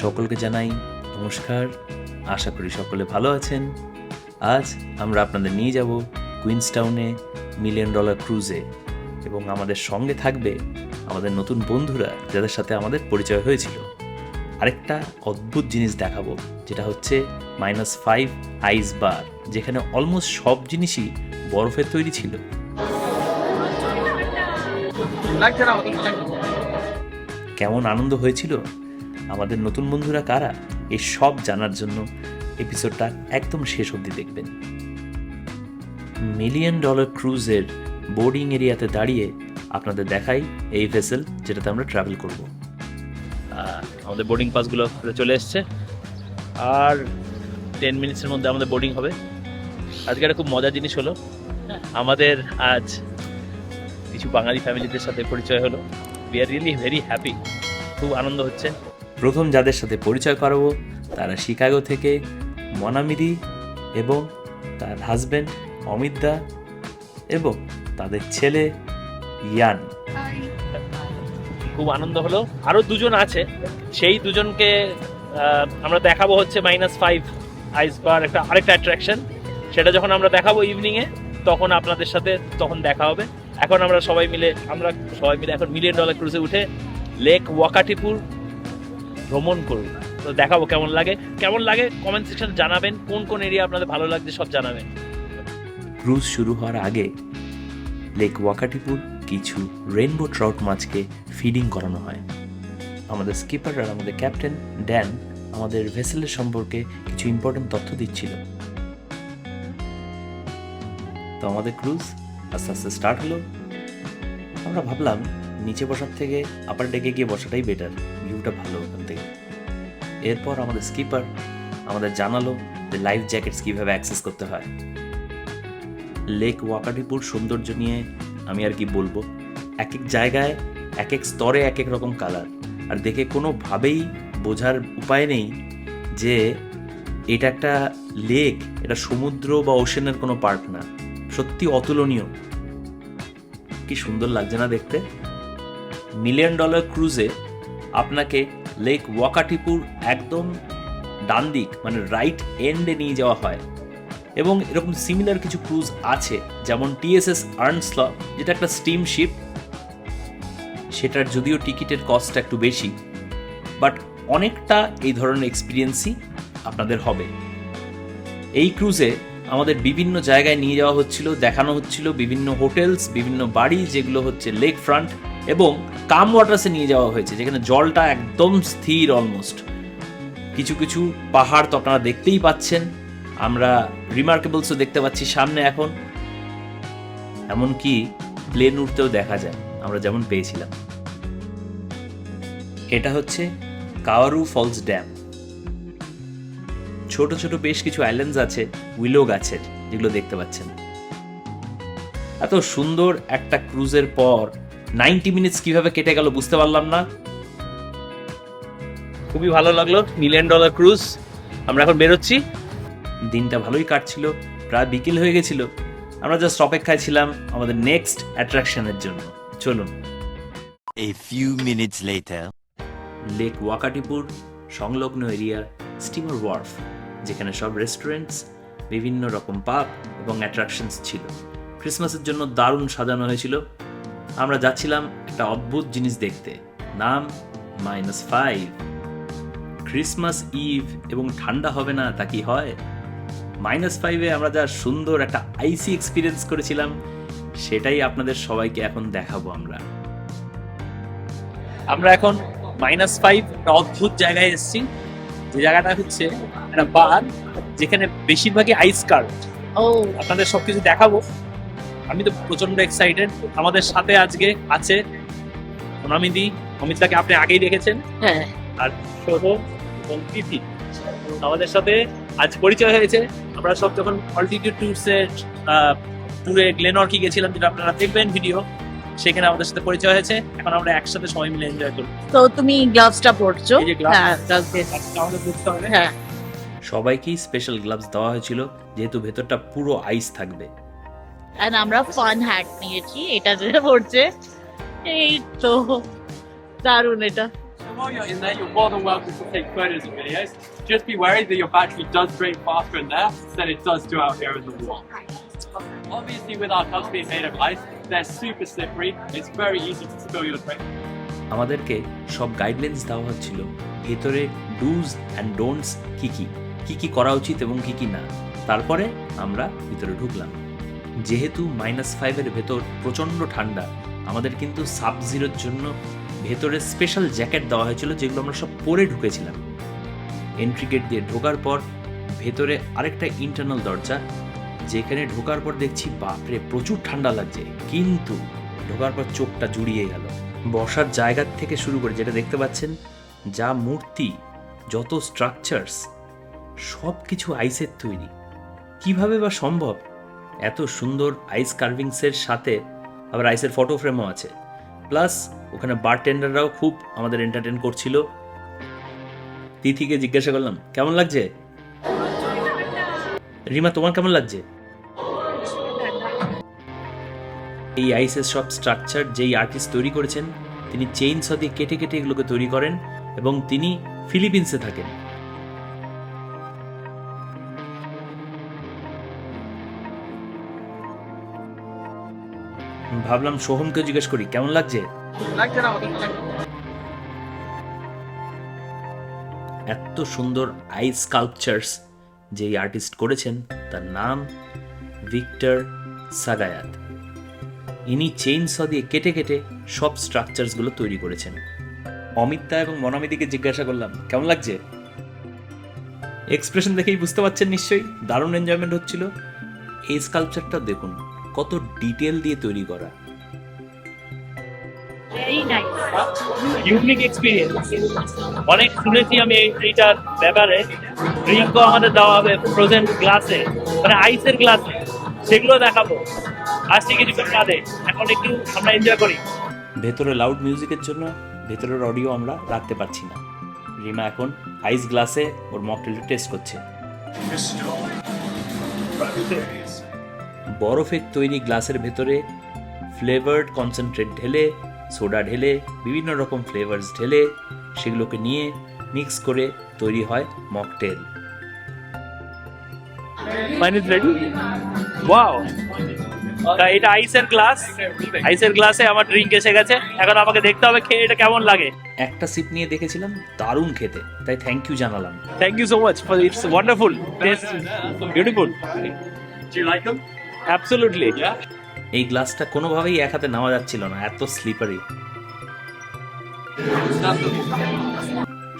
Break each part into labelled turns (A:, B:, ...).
A: সকলকে জানাই নমস্কার। আশা করি সকলে ভালো আছেন। আজ আমরা আপনাদের নিয়ে যাব কুইন্সটাউনে মিলিয়ন ডলার ক্রুজে এবং আমাদের সঙ্গে থাকবে আমাদের নতুন বন্ধুরা যাদের সাথে আমাদের পরিচয় হয়েছিল। আরেকটা অদ্ভুত জিনিস দেখাবো, যেটা হচ্ছে মাইনাস ফাইভ আইস বার যেখানে অলমোস্ট সব জিনিসই বরফের তৈরি ছিল। কেমন আনন্দ হয়েছিল? আমাদের নতুন বন্ধুরা কারা? এই সব জানার জন্য এপিসোডটা একদম শেষ অবধি দেখবেন। মিলিয়ন ডলার ক্রুজের বোর্ডিং এরিয়াতে দাঁড়িয়ে আপনাদের দেখাই এই ভেসেল যেটাতে আমরা ট্রাভেল করব। আমাদের বোর্ডিং পাসগুলো চলে এসছে। আর টেন মিনিটসের মধ্যে আমাদের বোর্ডিং হবে। আজকে একটা খুব মজার জিনিস হলো, আমাদের আজ কিছু বাঙালি ফ্যামিলিদের সাথে পরিচয় হলো। We are really very happy খুব আনন্দ হচ্ছে। প্রথম যাদের সাথে পরিচয় করাবো, তারা শিকাগো থেকে মনামিদি এবং তার হাজবেন্ড অমিত দা এবং তাদের ছেলে ইয়ান। খুব আনন্দ হলো। আরও দুজন আছে। সেই দুজনকে আমরা দেখাবো হচ্ছে মাইনাস ফাইভ আইস বার একটা, আরেকটা অ্যাট্রাকশন সেটা যখন আমরা দেখাবো ইভিনিং এ, তখন আপনাদের সাথে তখন দেখা হবে। এখন আমরা সবাই মিলে, আমরা সবাই মিলে এখন মিলিয়ন ডলার ক্রুজে উঠে লেক ওয়াকাটিপুর ভ্রমণ করুন। তো দেখাবো কেমন লাগে। কেমন লাগে কমেন্ট সেকশনে জানাবেন। কোন কোন এরিয়া আপনাদের ভালো লাগছে সব জানাবেন। ক্রুজ শুরু হওয়ার আগে লেক ওয়াকাটিপুর কিছু রেনবো ট্রাউট মাছকে ফিডিং করানো হয়। আমাদের স্কিপার আর আমাদের ক্যাপ্টেন ড্যান আমাদের ভেসেলের সম্পর্কে কিছু ইম্পর্টেন্ট তথ্য দিচ্ছিল। তো আমাদের ক্রুজ আস্তে আস্তে স্টার্ট হলো। আমরা ভাবলাম, নিচে বসার থেকে আপার ডেকে গিয়ে বসাটাই বেটার ভিউটা ভালো ওখান থেকে। এরপর আমাদের স্কিপার আমাদের জানালো যে লাইফ জ্যাকেটস কীভাবে অ্যাক্সেস করতে হয়। লেক ওয়াকাটিপুর সৌন্দর্য নিয়ে আমি আর কি বলব। এক এক জায়গায় এক এক স্তরে এক এক রকম কালার আর দেখে কোনোভাবেই বোঝার উপায় নেই যে এটা একটা লেক এটা সমুদ্র বা ওশেনের কোনো পার্ক না। সত্যি অতুলনীয়। কি সুন্দর লাগছে না দেখতে? মিলিয়ন ডলার ক্রুজে আপনাকে লেক ওয়াকাটিপুর একদম ডান দিক মানে রাইট এন্ডে নিয়ে যাওয়া হয়। এবং এরকম সিমিলার কিছু ক্রুজ আছে, যেমন টিএসএস আর্নসল যেটা একটা স্টিম শিপ সেটার যদিও টিকিটের কস্টটা একটু বেশি বাট অনেকটা এই ধরনের এক্সপিরিয়েন্সই আপনাদের হবে। এই ক্রুজে আমাদের বিভিন্ন জায়গায় নিয়ে যাওয়া হচ্ছিল, দেখানো হচ্ছিল, বিভিন্ন হোটেলস বিভিন্ন বাড়ি, যেগুলো হচ্ছে লেক ফ্রন্ট এবং কাম ওয়াটার্সে নিয়ে যাওয়া হয়েছে, যেখানে জলটা একদম স্থির অলমোস্ট কিছু কিছু পাহাড় তো আপনারা দেখতেই পাচ্ছেন, আমরা রিমার্কেবলসও দেখতে পাচ্ছি সামনে এখন। এমনকি প্লেন উঠতেও দেখা যায়, আমরা যেমন পেয়েছিলাম। এটা হচ্ছে কাওয়ারু ফলস ড্যাম ছোট ছোট বেশ কিছু আইল্যান্ডস আছে উইলো গাছের, যেগুলো দেখতে পাচ্ছেন। এত সুন্দর একটা ক্রুজের পর নাইনটি মিনিটস কীভাবে কেটে গেল বুঝতে পারলাম না। খুবই ভালো লাগল মিলিয়ন ডলার ক্রুজ আমরা এখন বেরোচ্ছি। দিনটা ভালোই কাটছিল প্রায় বিকেল হয়ে গেছিল। আমরা জাস্ট অপেক্ষায় ছিলাম আমাদের নেক্সট অ্যাট্রাকশনের জন্য। চলুন।
B: A few minutes later.
A: Lake ওয়াকাটিপুর সংলগ্ন এরিয়া স্টিমার ওয়ার্ফ যেখানে সব রেস্টুরেন্টস বিভিন্ন রকম পাব এবং অ্যাট্রাকশনস ছিল। ক্রিসমাসের জন্য দারুণ সাজানো হয়েছিল। আমরা যাচ্ছিলাম একটা অদ্ভুত জিনিস দেখতে। নাম মাইনাস ফাইভ। ক্রিসমাস ইভ এবং ঠান্ডা হবে না তা কি হয়? মাইনাস ফাইভে আমরা যা সুন্দর একটা আইসি এক্সপিরিয়েন্স করেছিলাম সেটাই আপনাদের সবাইকে এখন দেখাবো আমরা। আমরা এখন মাইনাস ফাইভ একটা অদ্ভুত জায়গায় এসেছি। যে জায়গাটা হচ্ছে একটা বার যেখানে বেশিরভাগই আইস কার্ড।
C: ও।
A: আপনাদের সবকিছু দেখাবো। আমি তো প্রচণ্ড এক্সাইটেড আমাদের সাথে আজকে আছে অনামিদি অমিতাকে আপনি আগেই দেখেছেন।
C: হ্যাঁ।
A: আর শোভন এবং তিথি আমাদের সাথে আজ পরিচয় হয়েছে। আমরা সব যখন অল্টিটিউড ট্যুরসের ট্যুরে গ্লেনর্কি গেছিলাম যেটা আপনারা দেখবেন ভিডিও সেখানে আমাদের সাথে পরিচয় হয়েছে। এখন আমরা একসাথে সবাই মিলে এনজয় করব।
C: তো তুমি গ্লাভসটা পরছো?
A: এই যে gloves।
C: হ্যাঁ
A: আমাদের বুঝতে হবে।
C: হ্যাঁ।
A: সবাইকেই স্পেশাল গ্লাভস দেওয়া হয়েছিল যেহেতু ভেতরটা পুরো আইস থাকবে।
C: আর আমরা ফান হ্যাট নিয়েছি এটা যেটা পড়ছে এই তো দারুণ এটা
D: while you're in there, you're more than welcome to take photos and videos. Just be worried that your battery does drain faster in there than it does do out here in the wall. Obviously, with our cups being made of ice, they're super slippery. It's very easy to spill your drink.
A: আমাদেরকে সব guidelines দেওয়া হচ্ছিল ভেতরে dos and don'ts কী কী কী কী করা উচিত এবং কী কী না তারপরে আমরা ভিতরে ঢুকলাম যেহেতু মাইনাস ফাইভের ভেতর প্রচণ্ড ঠান্ডা, আমাদের কিন্তু সাব জিরোর জন্য ভেতরে স্পেশাল জ্যাকেট দেওয়া হয়েছিল যেগুলো আমরা সব পরে ঢুকেছিলাম। এন্ট্রি গেট দিয়ে ঢোকার পর ভেতরে আরেকটা ইন্টারনাল দরজা, যেখানে ঢোকার পর দেখছি, বাপরে, প্রচুর ঠান্ডা লাগছে। কিন্তু ঢোকার পর চোখটা জুড়িয়ে গেল। বসার জায়গার থেকে শুরু করে যেটা দেখতে পাচ্ছেন, যা মূর্তি, যত স্ট্রাকচারস সব কিছু আইসের তৈরি। কীভাবে বা সম্ভব? এত সুন্দর আইস কার্ভিংসের সাথে আবার আইসের ফটো ফ্রেমও আছে। প্লাস ওখানে বারটেন্ডাররাও খুব আমাদের এন্টারটেন করছিল। তিথিকে জিজ্ঞাসা করলাম, কেমন লাগছে? রিমা, তোমার কেমন লাগছে? এই আইসের সব স্ট্রাকচার যেই আর্টিস্ট তৈরি করেছেন, তিনি চেইন স দিয়ে কেটে কেটে এগুলোকে তৈরি করেন এবং তিনি ফিলিপিন্সে থাকেন। ভাবলাম সোহমকে জিজ্ঞেস করি কেমন লাগছে? এত সুন্দর আইস স্কাল্পচার্স যেই আর্টিস্ট করেছেন তার নাম ভিক্টর সাগায়াত। ইনি চেইন স দিয়ে কেটে কেটে সব স্ট্রাকচারসগুলো তৈরি করেছেন। অমিতা এবং মনামিদিকে জিজ্ঞাসা করলাম কেমন লাগছে? এক্সপ্রেশন দেখেই বুঝতে পারছেন নিশ্চয়ই দারুণ এনজয়মেন্ট হচ্ছিল। এই স্কাল্পচারটা দেখুন। কত ডিটেল দিয়ে তৈরি করা।
E: ইউনিক এক্সপিরিয়েন্স অনেক শুনেছি আমি এই- এইটার ব্যাপারে। ড্রিঙ্কও আমাদের দেওয়া হবে ফ্রোজেন গ্লাসে মানে আইসের গ্লাসে সেগুলো দেখাবো। আসছি কিছুক্ষণ বাদে। এখন একটু আমরা এনজয় করি।
A: ভেতরে লাউড মিউজিকের জন্য ভেতরের অডিও আমরা রাখতে পারছি না। রিমা এখন আইস গ্লাসে ওর মকটেলটা টেস্ট করছে। বরফের তৈরি গ্লাসের ভেতরে ফ্লেভার্ড কনসেন্ট্রেট ঢেলে সোডা ঢেলে বিভিন্ন রকম ফ্লেভার্স ঢেলে সেগুলোকে নিয়ে মিক্স করে তৈরি হয় mocktail.
E: Mine is ready wow এটা আইসের গ্লাস। আইসের গ্লাসে আমার ড্রিঙ্ক এসে গেছে। এখন আমাকে দেখতে হবে খেয়ে এটা কেমন লাগে।
A: একটা সিপ নিয়ে দেখেছিলাম দারুণ খেতে। তাই থ্যাংক ইউ জানালাম।
E: Thank you so much for it's wonderful taste beautiful
D: Do you like them?
E: Absolutely
A: এই গ্লাসটা কোনোভাবেই এক হাতে নেওয়া যাচ্ছিল না এত স্লিপারি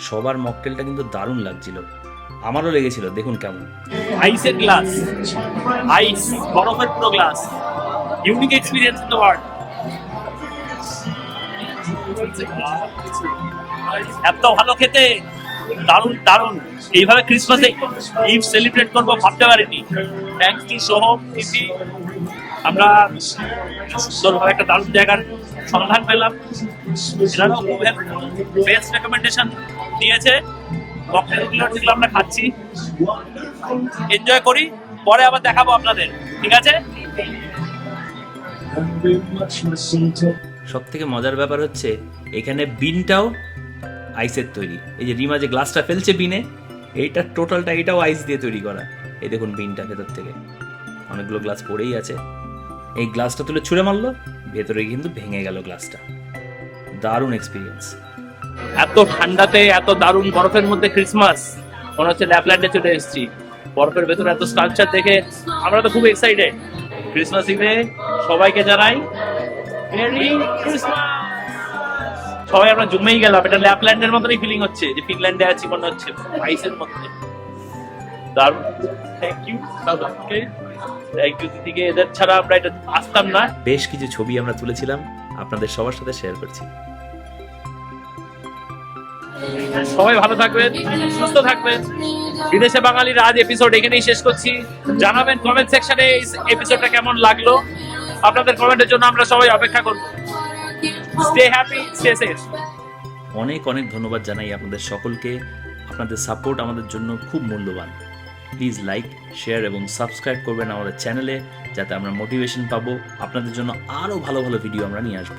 A: সবার মকটেলটা কিন্তু দারুণ লাগছিল। আমারও লেগেছিল দেখুন কেমন।
E: আইসের গ্লাস আইস বরফের পুরো glass unique experience in the world এত ভালো খেতে। দারুণ দারুণ। এইভাবে ক্রিসমাসে ইভ সেলিব্রেট করব ভাবতে পারিনি। থ্যাংকস টু টিভি আমরা সুন্দরভাবে একটা দারুণ জায়গার সন্ধান পেলাম। এনারাও বেস্ট রেকমেন্ডেশন দিয়েছে। ককটেলগুলো যেগুলো আমরা খাচ্ছি। এনজয় করি। পরে আবার দেখাবো আপনাদের। ঠিক আছে?
A: সব থেকে মজার ব্যাপার হচ্ছে, এখানে বিনটাও আইসের তৈরি। এই যে রিমা যে গ্লাসটা ফেলছে বিনে, এইটা টোটালটা এটাও আইস দিয়ে তৈরি করা। এই দেখুন বিনটা ভেতর থেকে। অনেকগুলো গ্লাস পড়েই আছে। এই গ্লাসটা তুলে ছুঁড়ে মারলো, ভেতরে কিন্তু ভেঙে গেল গ্লাসটা দারুণ এক্সপিরিয়েন্স
E: এত ঠান্ডাতে, এত দারুণ বরফের মধ্যে ক্রিসমাস মনে হচ্ছে ল্যাপল্যান্ডে চলে এসেছি। বরফের ভেতরে এত স্ট্রাকচার দেখে আমরা তো খুব এক্সাইটেড ক্রিসমাস ইভে সবাইকে জানাই মেরি ক্রিসমাস সবাই আমরা জমেই গেলাম এটা ল্যাপল্যান্ডের মতনই ফিলিং হচ্ছে যে ফিনল্যান্ডে আছি মনে হচ্ছে আইসের মধ্যে দারুণ থ্যাংক ইউ থ্যাংক ইউ দিদিকে। এদের ছাড়া আমরা এটা আসতাম না।
A: বেশ কিছু ছবি আমরা তুলেছিলাম আপনাদের সবার সাথে শেয়ার করছি।
E: সবাই ভালো থাকবেন সুস্থ থাকবেন। বিদেশে বাঙালির আজ এপিসোড এখানেই শেষ করছি। জানাবেন কমেন্ট সেকশনে এই এপিসোডটা কেমন লাগল। আপনাদের কমেন্টের জন্য আমরা সবাই অপেক্ষা করব। স্টে হ্যাপি স্টে সেফ
A: অনেক অনেক ধন্যবাদ জানাই আপনাদের সকলকে। আপনাদের সাপোর্ট আমাদের জন্য খুব মূল্যবান। প্লিজ লাইক শেয়ার এবং সাবস্ক্রাইব করবেন আমাদের চ্যানেলে যাতে আমরা মোটিভেশন পাবো। আপনাদের জন্য আরও ভালো ভালো ভিডিও আমরা নিয়ে আসব।